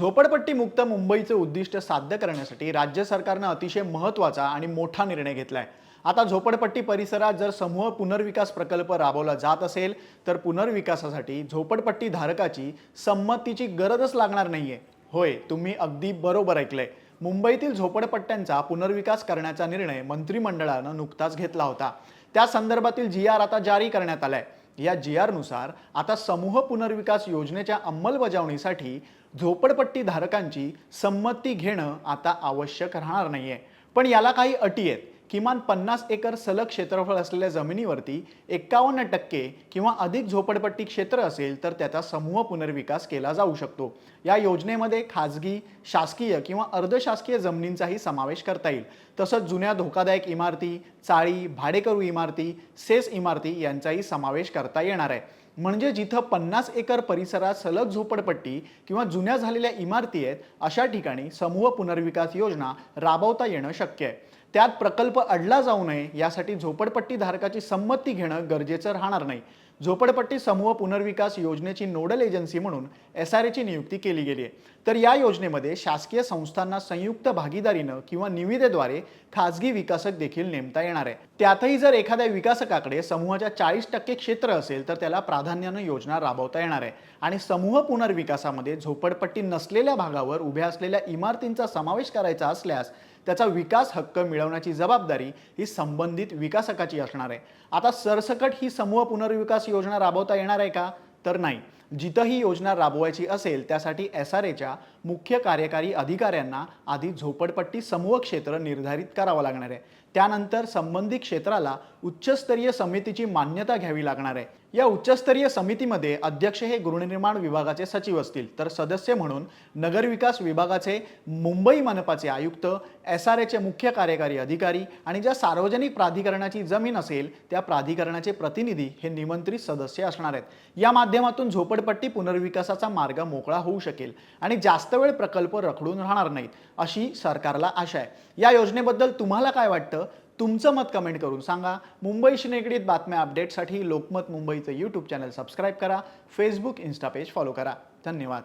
झोपडपट्टी मुक्त मुंबईचे उद्दिष्ट साध्य करण्यासाठी राज्य सरकारनं अतिशय महत्त्वाचा आणि मोठा निर्णय घेतलाय. आता झोपडपट्टी परिसरात जर समूह पुनर्विकास प्रकल्प राबवला जात असेल तर पुनर्विकासासाठी झोपडपट्टी धारकाची संमतीची गरजच लागणार नाहीये. होय तुम्ही अगदी बरोबर ऐकलंय. मुंबईतील झोपडपट्ट्यांचा पुनर्विकास करण्याचा निर्णय मंत्रिमंडळानं नुकताच घेतला होता. त्या संदर्भातील जी आर आता जारी करण्यात आलाय. या जी आरनुसार आता समूह पुनर्विकास योजनेच्या अंमलबजावणीसाठी झोपडपट्टी धारकांची संमती घेणं आता आवश्यक राहणार नाहीये. पण याला काही अटी आहेत. किमान पन्नास एकर सलग क्षेत्रफळ असलेल्या जमिनीवरती एकावन्न टक्के किंवा अधिक झोपडपट्टी क्षेत्र असेल तर त्याचा समूह पुनर्विकास केला जाऊ शकतो. या योजनेमध्ये खाजगी शासकीय किंवा अर्धशासकीय जमिनींचाही समावेश करता येईल. तसंच जुन्या धोकादायक इमारती चाळी भाडेकरू इमारती सेस इमारती यांचाही समावेश करता येणार आहे. म्हणजे जिथं पन्नास एकर परिसरात सलग झोपडपट्टी किंवा जुन्या झालेल्या इमारती आहेत अशा ठिकाणी समूह पुनर्विकास योजना राबवता येणं शक्य आहे. त्यात प्रकल्प अडला जाऊ नये यासाठी झोपडपट्टी धारकाची संमती घेणं गरजेचं राहणार नाही. झोपडपट्टी समूह पुनर्विकास योजनेची नोडल एजन्सी म्हणून एस आर एची नियुक्ती केली गेली आहे. तर या योजनेमध्ये शासकीय संस्थांना संयुक्त भागीदारीनं किंवा निविदेद्वारे खाजगी विकासक देखील नेमता येणार आहे. त्यातही जर एखाद्या विकासकाकडे समूहाच्या चाळीस टक्के क्षेत्र असेल तर त्याला प्राधान्यानं योजना राबवता येणार आहे. आणि समूह पुनर्विकासामध्ये झोपडपट्टी नसलेल्या भागावर उभ्या असलेल्या इमारतींचा समावेश करायचा असल्यास त्याचा विकास हक्क मिळवण्याची जबाबदारी ही संबंधित विकासकाची असणार आहे. आता सरसकट ही समूह पुनर्विकास योजना राबवता येणार आहे का? तर नाही. जिथं ही योजना राबवायची असेल त्यासाठी एस आर एच्या मुख्य कार्यकारी अधिकाऱ्यांना आधी झोपडपट्टी समूह क्षेत्र निर्धारित करावं लागणार आहे. त्यानंतर संबंधित क्षेत्राला उच्चस्तरीय समितीची मान्यता घ्यावी लागणार आहे. या उच्चस्तरीय समितीमध्ये अध्यक्ष हे गृहनिर्माण विभागाचे सचिव असतील तर सदस्य म्हणून नगरविकास विभागाचे मुंबई मनपाचे आयुक्त एस आर एचे मुख्य कार्यकारी अधिकारी आणि ज्या सार्वजनिक प्राधिकरणाची जमीन असेल त्या प्राधिकरणाचे प्रतिनिधी हे निमंत्रित सदस्य असणार आहेत. या माध्यमातून झोपडपट्टी पुनर्विकासाचा मार्ग मोकळा होऊ शकेल आणि जास्त वेळ प्रकल्प रखडून राहणार नाहीत अशी सरकारला आशा आहे. या योजनेबद्दल तुम्हाला काय वाटतं? तुमचं मत कमेंट करून सांगा. मुंबईशी निगडीत बातम्या अपडेटसाठी लोकमत मुंबईचं यूट्यूब चॅनल सबस्क्राईब करा. फेसबुक इन्स्टा पेज फॉलो करा. धन्यवाद.